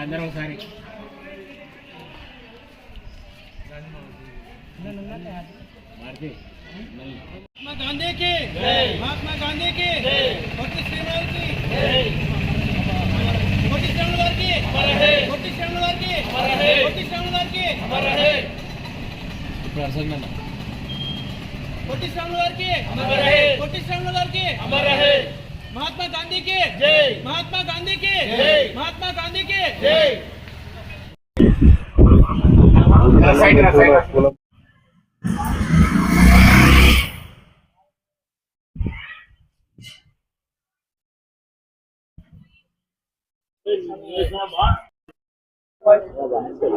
అందరం ఒకసారి మారుతి महात्मा गांधी की महात्मा गांधी की పొట్టి శ్రీరామ్ की పొట్టి శ్రీరాములు గారికి పొట్టి శ్రీరాములు గారికి పొట్టి శ్రీరాములు గారికి ఇప్పుడు అర్థం పొట్టి శ్రాముల గారికి పొట్టి శ్రాముల గారికి మహాత్మా గాంధీకి మహాత్మా గాంధీకి మహాత్మా గాంధీకి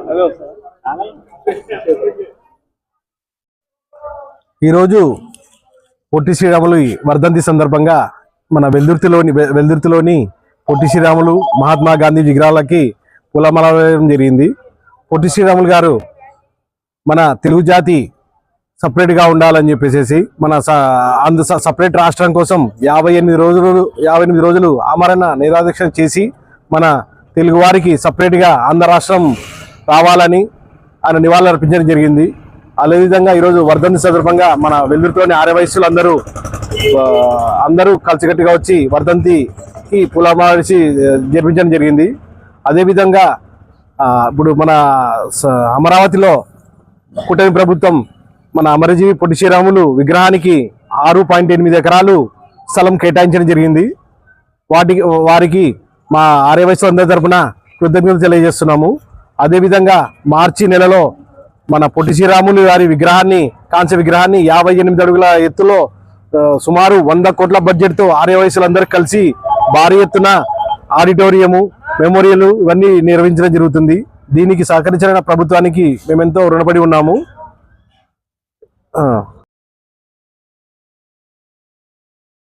హలో సార్ ఈరోజు పొట్టి శ్రీరాములు వర్ధంతి సందర్భంగా మన వెల్దుర్తిలోని వెల్దుర్తిలోని పొట్టి శ్రీరాములు మహాత్మా గాంధీ విగ్రహాలకి పూలమాల వేయడం జరిగింది. పొట్టి శ్రీరాములు గారు మన తెలుగు జాతి సపరేట్గా ఉండాలని చెప్పేసి మన స- అందు సపరేట్ రాష్ట్రం కోసం యాభై ఎనిమిది రోజులు యాభై ఎనిమిది రోజులు ఆమరణ నిరాదీక్ష చేసి మన తెలుగు వారికి సపరేట్గా ఆంధ్ర రాష్ట్రం రావాలని ఆయన నివాళులు అర్పించడం జరిగింది. అదేవిధంగా ఈరోజు వర్ధంతి సందర్భంగా మన వెల్దుర్తిలోని ఆరే వయస్సులు అందరూ అందరూ కలిసికట్టుగా వచ్చి వర్ధంతికి పూలమాసి జరిపించడం జరిగింది. అదేవిధంగా ఇప్పుడు మన స- అమరావతిలో కూటమి ప్రభుత్వం మన అమరజీవి పొట్టి శ్రీరాములు విగ్రహానికి ఆరు పాయింట్ ఎనిమిది ఎకరాలు స్థలం కేటాయించడం జరిగింది. వాటికి వారికి మా ఆర్యవైశ్య అందరి తరఫున కృతజ్ఞతలు తెలియజేస్తున్నాము. అదేవిధంగా మార్చి నెలలో మన పొట్టి శ్రీరాములు గారి విగ్రహాన్ని కాంస్య విగ్రహాన్ని యాభై ఎనిమిది అడుగుల ఎత్తులో సుమారు వంద కోట్ల బడ్జెట్తో ఆర్యవయసులందరూ కలిసి భారీ ఎత్తున ఆడిటోరియము మెమోరియల్ ఇవన్నీ నిర్వహించడం జరుగుతుంది. దీనికి సహకరించిన ప్రభుత్వానికి మేమెంతో రుణపడి ఉన్నాము.